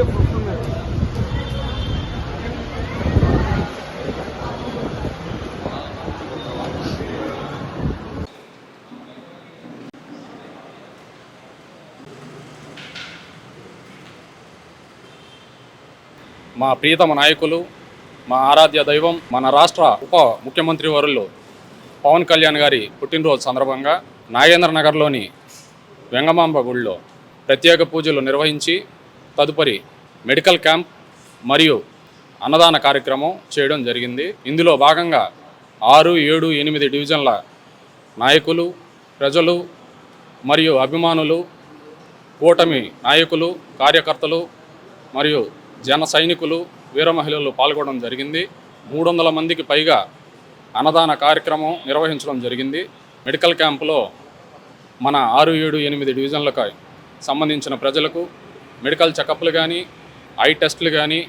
మా ప్రియతమ నాయకులు మా ఆరాధ్య దైవం మన రాష్ట్ర ఉప ముఖ్యమంత్రి వరుల్లో పవన్ కళ్యాణ్ గారి పుట్టినరోజు సందర్భంగా నాగేంద్ర నగర్లోని వెంగమాంబ గుడిలో ప్రత్యేక పూజలు నిర్వహించి తదుపరి మెడికల్ క్యాంప్ మరియు అన్నదాన కార్యక్రమం చేయడం జరిగింది. ఇందులో భాగంగా ఆరు ఏడు ఎనిమిది డివిజన్ల నాయకులు ప్రజలు మరియు అభిమానులు కూటమి నాయకులు కార్యకర్తలు మరియు జన సైనికులు వీర మహిళలు పాల్గొనడం జరిగింది. మూడు వందల మందికి పైగా అన్నదాన కార్యక్రమం నిర్వహించడం జరిగింది. మెడికల్ క్యాంపులో మన ఆరు ఏడు ఎనిమిది డివిజన్లకు సంబంధించిన ప్రజలకు మెడికల్ చెకప్లు కానీ ఐ టెస్టులు కానీ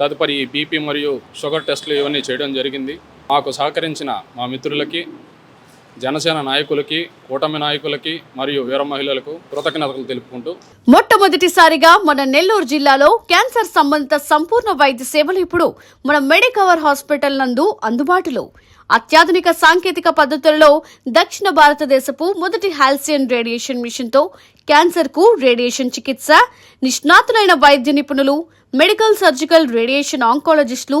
తదుపరి బీపీ మరియు షుగర్ టెస్టులు ఇవన్నీ చేయడం జరిగింది. మాకు సహకరించిన మా మిత్రులకి జనసేన నాయకులకి కూటమి నాయకులకి మరియు వీర మహిళలకు కృతజ్ఞతలు తెలుపుకుంటూ మొట్టమొదటిసారిగా మన నెల్లూరు జిల్లాలో క్యాన్సర్ సంబంధిత సంపూర్ణ వైద్య సేవలు ఇప్పుడు మన మెడికవర్ హాస్పిటల్ నందు అందుబాటులో. అత్యాధునిక సాంకేతిక పద్ధతులలో దక్షిణ భారతదేశపు మొదటి హాల్సియన్ రేడియేషన్ మిషన్తో క్యాన్సర్కు క్యాన్సర్కు రేడియేషన్ చికిత్స నిష్ణాతులైన వైద్య నిపుణులు మెడికల్ సర్జికల్ రేడియేషన్ ఆంకాలజిస్టులు